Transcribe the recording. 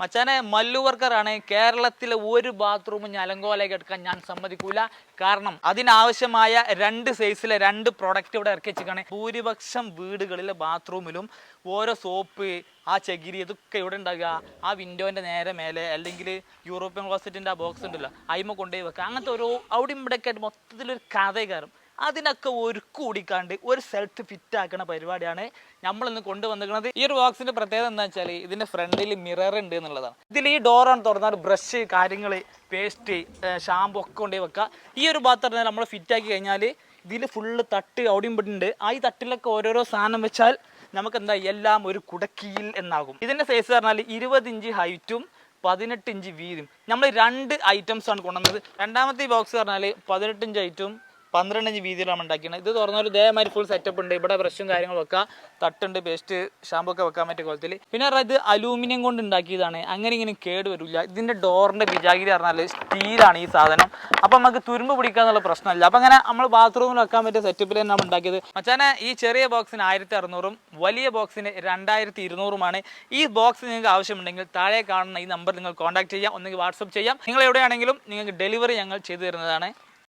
മച്ചാനെ മല്ലു വർക്കറാണ്. കേരളത്തിലെ ഒരു ബാത്റൂമും ഞലങ്കോലേക്ക് എടുക്കാൻ ഞാൻ സമ്മതിക്കൂല. കാരണം അതിനാവശ്യമായ രണ്ട് സൈസിലെ രണ്ട് പ്രൊഡക്റ്റ് ഇവിടെ ഇറക്കി വെച്ചിരിക്കുകയാണ്. ഭൂരിപക്ഷം വീടുകളിലെ ബാത്റൂമിലും ഓരോ സോപ്പ് ആ ചകിരി ഇതൊക്കെ ഇവിടെ ഉണ്ടാകുക ആ വിൻഡോന്റെ നേരെ മേലെ അല്ലെങ്കിൽ യൂറോപ്യൻ ക്ലോസറ്റിന്റെ ആ ബോക്സ് ഉണ്ടല്ലോ അയിമ കൊണ്ടുപോയി വെക്കുക. അങ്ങനത്തെ ഒരു അവിടെ ഇവിടെയൊക്കെ ആയിട്ട് മൊത്തത്തിലൊരു കഥ കയറും. അതിനൊക്കെ ഒരു കൂടിക്കാണ്ട് ഒരു സെൽഫ് ഫിറ്റ് ആക്കുന്ന പരിപാടിയാണ് നമ്മളിന്ന് കൊണ്ടുവന്നിരിക്കുന്നത്. ഈ ഒരു ബോക്സിന്റെ പ്രത്യേകത എന്താ വെച്ചാൽ ഇതിന്റെ ഫ്രണ്ടിൽ മിറർ ഉണ്ട് എന്നുള്ളതാണ്. ഇതിൽ ഈ ഡോറാണ് തുറന്നാൽ ബ്രഷ് കാര്യങ്ങൾ പേസ്റ്റ് ഷാമ്പു ഒക്കെ കൊണ്ടുപോയി വെക്കുക ഈ ഒരു പാത്രം നമ്മൾ ഫിറ്റ് ആക്കി കഴിഞ്ഞാൽ ഇതിൽ ഫുള്ള് തട്ട് അവിടെയും ഇവിടെ ഉണ്ട്. ആ ഈ തട്ടിലൊക്കെ ഓരോരോ സാധനം വെച്ചാൽ നമുക്ക് എന്താ എല്ലാം ഒരു കുടക്കീൽ എന്നാകും. ഇതിന്റെ സൈസ് പറഞ്ഞാൽ ഇരുപത് ഇഞ്ച് ഹൈറ്റും പതിനെട്ട് ഇഞ്ച് വീതിയും. നമ്മൾ രണ്ട് ഐറ്റംസ് ആണ് കൊണ്ടുവന്നത്. രണ്ടാമത്തെ ബോക്സ് പറഞ്ഞാൽ പതിനെട്ട് ഇഞ്ച് ഹൈറ്റും പന്ത്രണ്ട് ഇഞ്ച് വീതിയിലാണ് ഉണ്ടാക്കിയത്. ഇത് തുറന്നൊരു ഇതേമാതിരി ഫുൾ സെറ്റപ്പ് ഉണ്ട്. ഇവിടെ ബ്രഷും കാര്യങ്ങളും വെക്കാം. തട്ടുണ്ട് പേസ്റ്റ് ഷാമ്പു ഒക്കെ വെക്കാൻ പറ്റിയ കോലത്തിൽ. പിന്നെ ഇത് അലൂമിനിയം കൊണ്ട് ഉണ്ടാക്കിയതാണ്. അങ്ങനെ ഇങ്ങനെ കേട് വരില്ല ഇതിന്റെ ഡോറിന്റെ വിജാഗിരി പറഞ്ഞാൽ സ്റ്റീലാണ് ഈ സാധനം. അപ്പം നമുക്ക് തുരുമ്പ് പിടിക്കാന്നുള്ള പ്രശ്നമില്ല. അപ്പം അങ്ങനെ നമ്മൾ ബാത്റൂമിൽ വെക്കാൻ പറ്റിയ സെറ്റപ്പിൽ തന്നെ ഉണ്ടാക്കിയത്. മച്ചാനെ ഈ ചെറിയ ബോക്സിന് ആയിരത്തി അറുന്നൂറും വലിയ ബോക്സിന് രണ്ടായിരത്തി ഇരുന്നൂറുമാണ് ഈ ബോക്സ് നിങ്ങൾക്ക് ആവശ്യമുണ്ടെങ്കിൽ താഴെ കാണുന്ന ഈ നമ്പർ നിങ്ങൾ കോൺടാക്ട് ചെയ്യാം. ഒന്നെങ്കിൽ വാട്സപ്പ് ചെയ്യാം. നിങ്ങൾ എവിടെയാണെങ്കിലും നിങ്ങൾക്ക് ഡെലിവറി ഞങ്ങൾ ചെയ്തു തരുന്നതാണ്.